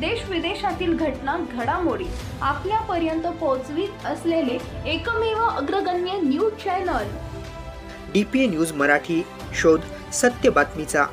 देश विदेशातील घटना घडामोडी आपल्यापर्यंत पोहोचवीत असलेले एकमेव अग्रगण्य news channel. D P A news Marathi शोध सत्य बातमीचा.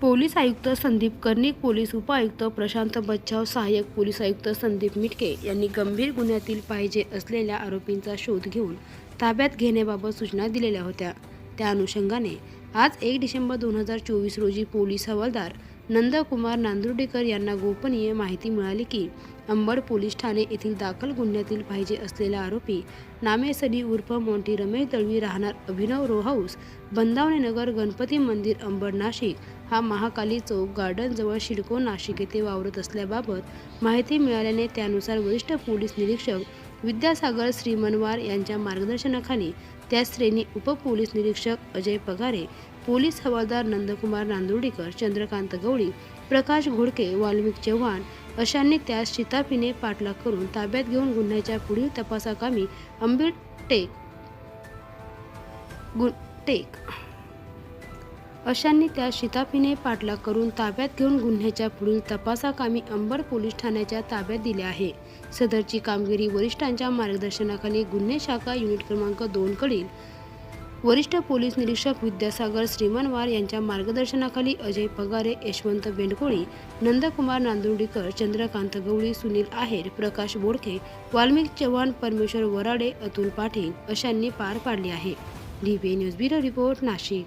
पोलीस आयुक्त संदीप कर्णिक पोलीस उपायुक्त प्रशांत बच्छाव सहाय्यक पोलीस आयुक्त संदीप मिटके यांनी गंभीर गुन्ह्यातील पाहिजे असलेल्या आरोपींचा शोध घेऊन ताब्यात घेण्याबाबत सूचना दिलेल्या होत्या. त्या अनुषंगाने आज एक डिसेंबर दोन हजार चोवीस रोजी पोलीस हवालदार नंदकुमार नांदुर्डेकर यांना गोपनीय माहिती मिळाली की अंबड पोलीस ठाणे येथील दाखल गुन्ह्यातील पाहिजे असलेला आरोपी नामे सनी उर्फ मोंटी रमेश दळवी राहणार अभिनव रो हाऊस बंदावणे नगर गणपती मंदिर अंबड नाशिक हा महाकाली चौक गार्डनजवळ शिडको नाशिक येथे वावरत असल्याबाबत माहिती मिळाल्याने त्यानुसार वरिष्ठ पोलीस निरीक्षक विद्यासागर श्रीमनवार यांच्या मार्गदर्शनाखाली त्या श्रेणी उपपोलीस निरीक्षक अजय पगारे पोलीस हवालदार नंदकुमार नांदुर्डीकर चंद्रकांत गवळी प्रकाश घोडके वाल्मिक चव्हाण अशांनी त्यास शिताफीने पाठलाग करून ताब्यात घेऊन गुन्ह्याच्या पुढील तपासाकामी अंबीड टेक गुन टेक अशांनी त्या शिताफीने पाठलाग करून ताब्यात घेऊन गुन्ह्याच्या पुढील तपासाकामी अंबड पोलीस ठाण्याच्या ताब्यात दिले आहे. सदरची कामगिरी वरिष्ठांच्या मार्गदर्शनाखाली गुन्हे शाखा युनिट क्रमांक दोन कडील. वरिष्ठ पोलीस निरीक्षक विद्यासागर श्रीमनवार यांच्या मार्गदर्शनाखाली अजय पगारे यशवंत बेंडकोळी नंदकुमार नांदुर्डीकर चंद्रकांत गवळी सुनील आहेर प्रकाश बोडके वाल्मिक चव्हाण परमेश्वर वराडे अतुल पाटील अशांनी पार पाडली आहे. D news bureau report Nashik.